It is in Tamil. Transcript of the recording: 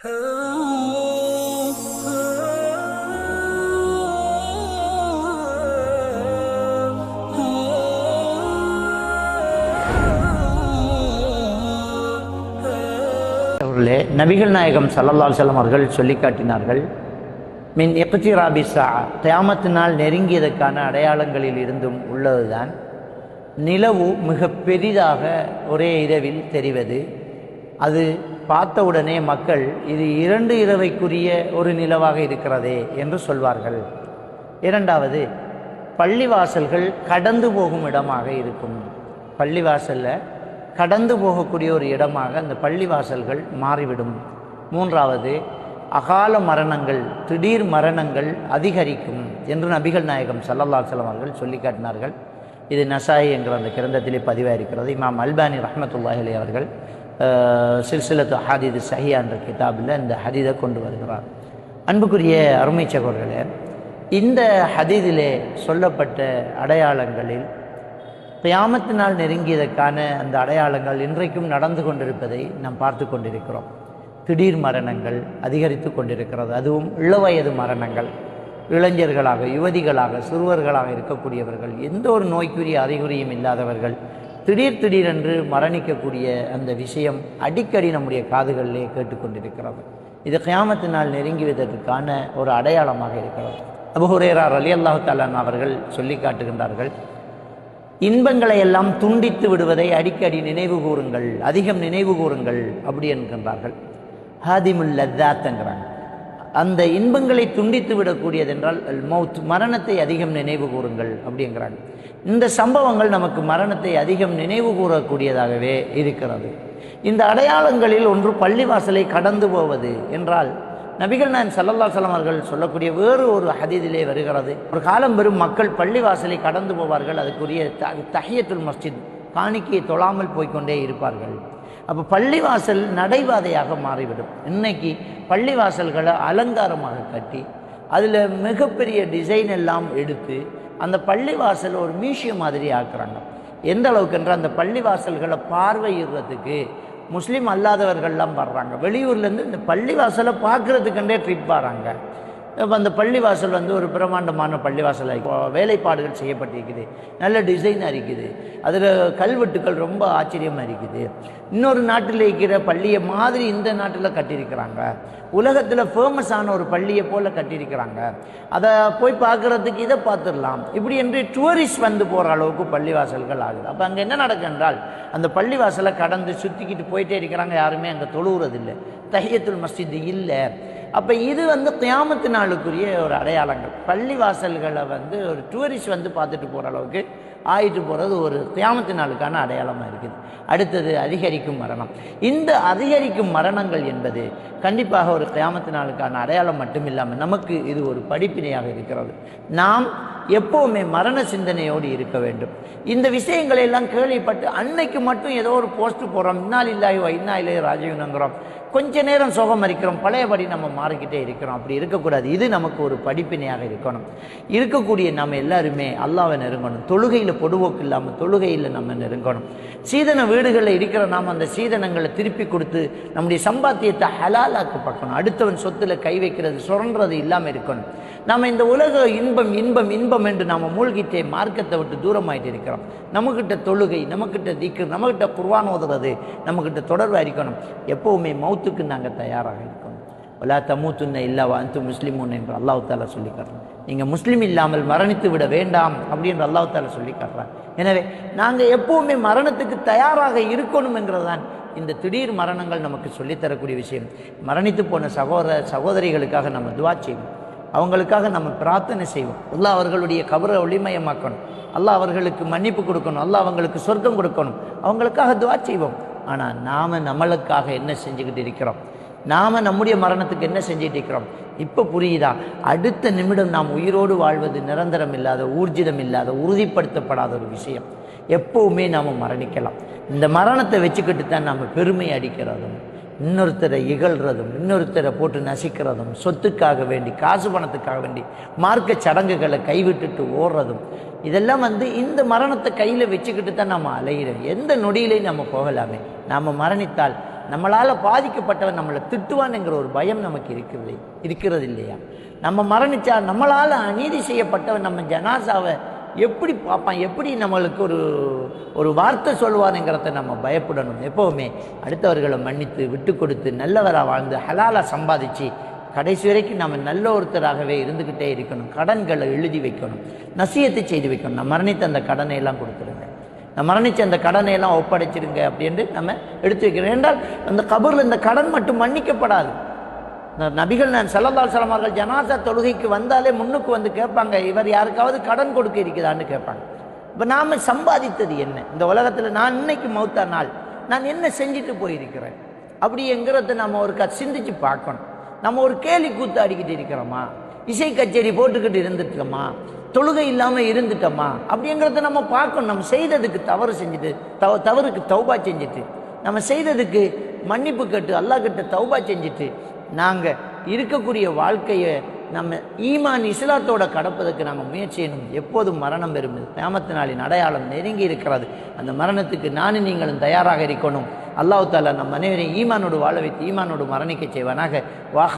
அவர்களே நபிகள் நாயகம் சல்லல்லால் செல்லம் அவர்கள் சொல்லி காட்டினார்கள் மின் எப்பத்தி ராபிசா தியாமத்தினால் நெருங்கியதற்கான அடையாளங்களில் இருந்தும் உள்ளதுதான் நிலவு மிக பெரிதாக ஒரே இரவில் தெரிவது அது பார்த்தவுடனே மக்கள் இது இரண்டு இரவைக்குரிய ஒரு நிலவாக இருக்கிறதே என்று சொல்வார்கள். இரண்டாவது பள்ளிவாசல்கள் கடந்து போகும் இடமாக இருக்கும். பள்ளிவாசலில் கடந்து போகக்கூடிய ஒரு இடமாக அந்த பள்ளிவாசல்கள் மாறிவிடும். மூன்றாவது அகால மரணங்கள் திடீர் மரணங்கள் அதிகரிக்கும் என்று நபிகள் நாயகம் சல்லல்லா செல்லம் அவர்கள் சொல்லி காட்டினார்கள். இது நசாயி என்கிற அந்த கிரந்தத்திலே பதிவாக இருக்கிறது இமாம் அல்பானி ரஹமத்துல்லாஹிலே அவர்கள் சில்சிலத்து ஹாதிது சஹியா என்ற கிதாபில் இந்த ஹதீதை கொண்டு வருகிறார். அன்புக்குரிய அருமை சகோதரர்களே இந்த ஹதீதிலே சொல்லப்பட்ட அடையாளங்களில் கியாமத்தினால் நெருங்கியதற்கான அந்த அடையாளங்கள் இன்றைக்கும் நடந்து கொண்டிருப்பதை நாம் பார்த்து கொண்டிருக்கிறோம். திடீர் மரணங்கள் அதிகரித்து கொண்டிருக்கிறது. அதுவும் இளவயது மரணங்கள். இளைஞர்களாக யுவதிகளாக சிறுவர்களாக இருக்கக்கூடியவர்கள் எந்த ஒரு நோய்க்குரிய அறிகுறியும் இல்லாதவர்கள் திடீர் திடீரென்று மரணிக்கக்கூடிய அந்த விஷயம் அடிக்கடி நம்முடைய காதுகளிலே கேட்டுக்கொண்டிருக்கிறது. இது கியாமத்தினால் நெருங்கியதற்கான ஒரு அடையாளமாக இருக்கிறது. அபுஹுரேரார் அலி அல்லாஹு தாலான் அவர்கள் சொல்லி காட்டுகின்றார்கள் இன்பங்களை எல்லாம் துண்டித்து விடுவதை அடிக்கடி நினைவு கூறுங்கள் அதிகம் நினைவு கூறுங்கள் அப்படி என்கின்றார்கள். ஹாதிமுல் லத்தாத்துங்கிறாங்க அந்த இன்பங்களை துண்டித்து விடக்கூடியது என்றால் மவுத் மௌத் மரணத்தை அதிகம் நினைவு கூறுங்கள் அப்படிங்கிறாங்க. இந்த சம்பவங்கள் நமக்கு மரணத்தை அதிகம் நினைவு கூறக்கூடியதாகவே இருக்கிறது. இந்த அடையாளங்களில் ஒன்று பள்ளிவாசலை கடந்து போவது என்றால் நபிகள் நான் சல்லல்லா சலம் அவர்கள் சொல்லக்கூடிய வேறு ஒரு ஹதீதிலே வருகிறது. ஒரு காலம் பெறும் மக்கள் பள்ளிவாசலை கடந்து போவார்கள் அதுக்குரிய த தஹியத்துல் மஸ்ஜித் காணிக்கையை தொழாமல் போய்க்கொண்டே இருப்பார்கள். அப்போ பள்ளிவாசல் நடைபாதையாக மாறிவிடும். இன்னைக்கு பள்ளிவாசல்களை அலங்காரமாக கட்டி அதில் மிகப்பெரிய டிசைன் எல்லாம் எடுத்து அந்த பள்ளிவாசல் ஒரு மியூசியம் மாதிரி ஆக்குறாங்க. எந்த அளவுக்கு அந்த பள்ளிவாசல்களை பார்வையிடுறதுக்கு முஸ்லீம் அல்லாதவர்கள்லாம் வர்றாங்க. வெளியூர்லேருந்து இந்த பள்ளிவாசலை பார்க்குறதுக்குண்டே ட்ரிப் வராங்க. இப்போ அந்த பள்ளிவாசல் வந்து ஒரு பிரமாண்டமான பள்ளிவாசல் வேலைப்பாடுகள் செய்யப்பட்டிருக்குது. நல்ல டிசைனாக இருக்குது. அதில் கல்வெட்டுக்கள் ரொம்ப ஆச்சரியமாக இருக்குது. இன்னொரு நாட்டில் இருக்கிற பள்ளியை மாதிரி இந்த நாட்டில் கட்டியிருக்கிறாங்க. உலகத்தில் ஃபேமஸான ஒரு பள்ளியை போல் கட்டியிருக்கிறாங்க. அதை போய் பார்க்குறதுக்கு இதை பார்த்துடலாம். இப்படி என்று டூரிஸ்ட் வந்து போகிற அளவுக்கு பள்ளிவாசல்கள் ஆகுது. அப்போ அங்கே என்ன நடக்கு என்றால் அந்த பள்ளிவாசலை கடந்து சுற்றிக்கிட்டு போயிட்டே இருக்கிறாங்க யாருமே அங்கே தொழுவுறதில்லை. தஹியத்துல் மஸ்ஜித் இல்லை. அப்போ இது வந்து கியாமத்து நாளுக்குரிய ஒரு அடையாளங்கள். பள்ளி வாசல்களை வந்து ஒரு டூரிஸ்ட் வந்து பார்த்துட்டு போகிற அளவுக்கு ஆயிட்டு போகிறது ஒரு கியாமத்து நாளுக்கான அடையாளமாக இருக்குது. அடுத்தது அதிகரிக்கும் மரணம். இந்த அதிகரிக்கும் மரணங்கள் என்பது கண்டிப்பாக ஒரு கியாமத்து நாளுக்கான அடையாளம் மட்டும் இல்லாமல் நமக்கு இது ஒரு படிப்பினையாக இருக்கிறது. நாம் எப்போவுமே மரண சிந்தனையோடு இருக்க வேண்டும். இந்த விஷயங்களை எல்லாம் கேள்விப்பட்டு அன்னைக்கு மட்டும் ஏதோ ஒரு போஸ்ட் போடுறோம். இன்னால் இல்லாயோ இன்னா ராஜீவ்னுங்கிறோம். கொஞ்ச நேரம் சுகம் அரிக்கிறோம். பழையபடி நம்ம மாறிக்கிட்டே இருக்கிறோம். அப்படி இருக்கக்கூடாது. இது நமக்கு ஒரு படிப்பினையாக இருக்கணும். இருக்கக்கூடிய நம்ம எல்லாருமே அல்லாவை நெருங்கணும். தொழுகையில் பொடுவோக்கு இல்லாமல் தொழுகையில் நம்ம நெருங்கணும். சீதன வீடுகளில் இருக்கிற நாம் அந்த சீதனங்களை திருப்பி கொடுத்து நம்முடைய சம்பாத்தியத்தை ஹலாலாக்கு பார்க்கணும். அடுத்தவன் சொத்துல கை வைக்கிறது சுரன்றது இல்லாமல் இருக்கணும். நம்ம இந்த உலக இன்பம் இன்பம் இன்பம் என்று நாம் மூழ்கிட்டே மார்க்கத்தை விட்டு தூரமாயிட்டு இருக்கிறோம். நம்மக்கிட்ட தொழுகை நம்மக்கிட்ட திக்கு நம்மக்கிட்ட குர்வான் ஓதுறது நம்மக்கிட்ட தொடர்பு அறிக்கணும் எப்போவுமே மௌத்துக்கு நாங்கள் தயாராக இருக்கணும் ஒலா தமூத்துன்ன இல்லாவா அந்து முஸ்லிமுன் என்று அல்லாஹு தாலா சொல்லி காட்டுறோம் நீங்கள் முஸ்லீம் இல்லாமல் மரணித்து விட வேண்டாம் அப்படின்னு அல்லாஹு தாலா சொல்லி காட்டுறாங்க எனவே நாங்கள் எப்போவுமே மரணத்துக்கு தயாராக இருக்கணும் என்கிறதான் இந்த திடீர் மரணங்கள் நமக்கு சொல்லித்தரக்கூடிய விஷயம். மரணித்து போன சகோதர சகோதரிகளுக்காக நம்ம துவா செய்வோம். அவங்களுக்காக நம்ம பிரார்த்தனை செய்வோம். அல்லாஹ் அவர்களுடைய கபரை ஒளிமயமாக்கணும். அல்லாஹ் அவர்களுக்கு மன்னிப்பு கொடுக்கணும். அல்லாஹ் அவங்களுக்கு சொர்க்கம் கொடுக்கணும். அவங்களுக்காக துவா செய்வோம். ஆனால் நாம் நம்மளுக்காக என்ன செஞ்சுக்கிட்டு இருக்கிறோம்? நாம் நம்முடைய மரணத்துக்கு என்ன செஞ்சுட்டு இருக்கிறோம்? இப்போ புரியுதா? அடுத்த நிமிடம் நாம் உயிரோடு வாழ்வது நிரந்தரம் இல்லாத ஊர்ஜிதம் இல்லாத உறுதிப்படுத்தப்படாத ஒரு விஷயம். எப்போவுமே நாம் மரணிக்கலாம். இந்த மரணத்தை வச்சுக்கிட்டு தான் நாம் பெருமை அடிக்கிறதும் இன்னொருத்தரை இகழ்றதும் இன்னொருத்தரை போட்டு நசிக்கிறதும் சொத்துக்காக வேண்டி காசு பணத்துக்காக வேண்டி மார்க்க சடங்குகளை கைவிட்டுட்டு ஓடுறதும் இதெல்லாம் வந்து இந்த மரணத்தை கையில் வச்சுக்கிட்டு தான் நம்ம அலைகிறோம் எந்த நொடியிலையும் நம்ம போகலாமே. நாம் மரணித்தால் நம்மளால் பாதிக்கப்பட்டவன் நம்மளை திட்டுவான்ங்கிற ஒரு பயம் நமக்கு இருக்கவில்லை இருக்கிறது இல்லையா? நம்ம மரணிச்சா நம்மளால் அநீதி செய்யப்பட்டவன் நம்ம ஜனாசாவை எப்படி பார்ப்பான்? எப்படி நம்மளுக்கு ஒரு ஒரு வார்த்தை சொல்வானுங்கிறத நம்ம பயப்படணும். எப்போவுமே அடுத்தவர்களை மன்னித்து விட்டு கொடுத்து நல்லவராக வாழ்ந்து ஹலாலாக சம்பாதிச்சு கடைசி வரைக்கும் நம்ம நல்ல ஒருத்தராகவே இருந்துக்கிட்டே இருக்கணும். கடன்களை எழுதி வைக்கணும். நசியத்தை செய்து வைக்கணும். நான் மரணித்த அந்த கடனை எல்லாம் கொடுத்துருங்க. நான் மரணித்த அந்த கடனை எல்லாம் ஒப்படைச்சிருங்க அப்படின்ட்டு நம்ம எடுத்து வைக்கிறோம். என்றால் அந்த கபரில் இந்த கடன் மட்டும் மன்னிக்கப்படாது. நபிகள் நான் செல்லந்தால் செலமார்கள் ஜனாசா தொழுகைக்கு வந்தாலே முன்னுக்கு வந்து கேட்பாங்க இவர் யாருக்காவது கடன் கொடுக்க இருக்குதான்னு கேட்பாங்க. இப்போ நாம் சம்பாதித்தது என்ன? இந்த உலகத்தில் நான் இன்னைக்கு மௌத்தா நாள் நான் என்ன செஞ்சுட்டு போயிருக்கிறேன்? அப்படிங்கிறத நம்ம ஒரு க சிந்திச்சு பார்க்கணும். நம்ம ஒரு கேலி கூத்து அடிக்கிட்டு இருக்கிறோமா? இசை கச்சேரி போட்டுக்கிட்டு இருந்துட்டோமா? தொழுகை இல்லாமல் இருந்துட்டோமா? அப்படிங்கிறத நம்ம பார்க்கணும். நம்ம செய்ததுக்கு தவறு செஞ்சுட்டு தவ தவறுக்கு தௌபா செஞ்சுட்டு நம்ம செய்ததுக்கு மன்னிப்பு கேட்டு அல்லாஹ் கிட்ட தௌபா செஞ்சுட்டு நாங்கள் இருக்கக்கூடிய வாழ்க்கையை நம்ம ஈமான் இஸ்லாத்தோட கடப்பதற்கு நாங்கள் முயற்சி செய்யணும். எப்போதும் மரணம் பெறும். கியாமத்து நாளின் அடையாளம் நெருங்கி இருக்கிறது. அந்த மரணத்துக்கு நானும் நீங்களும் தயாராக இருக்கணும். அல்லாஹு தாலா நம் அனைவரையும் ஈமானோடு வாழ வைத்து ஈமானோடு மரணிக்க செய்வானாக. வாக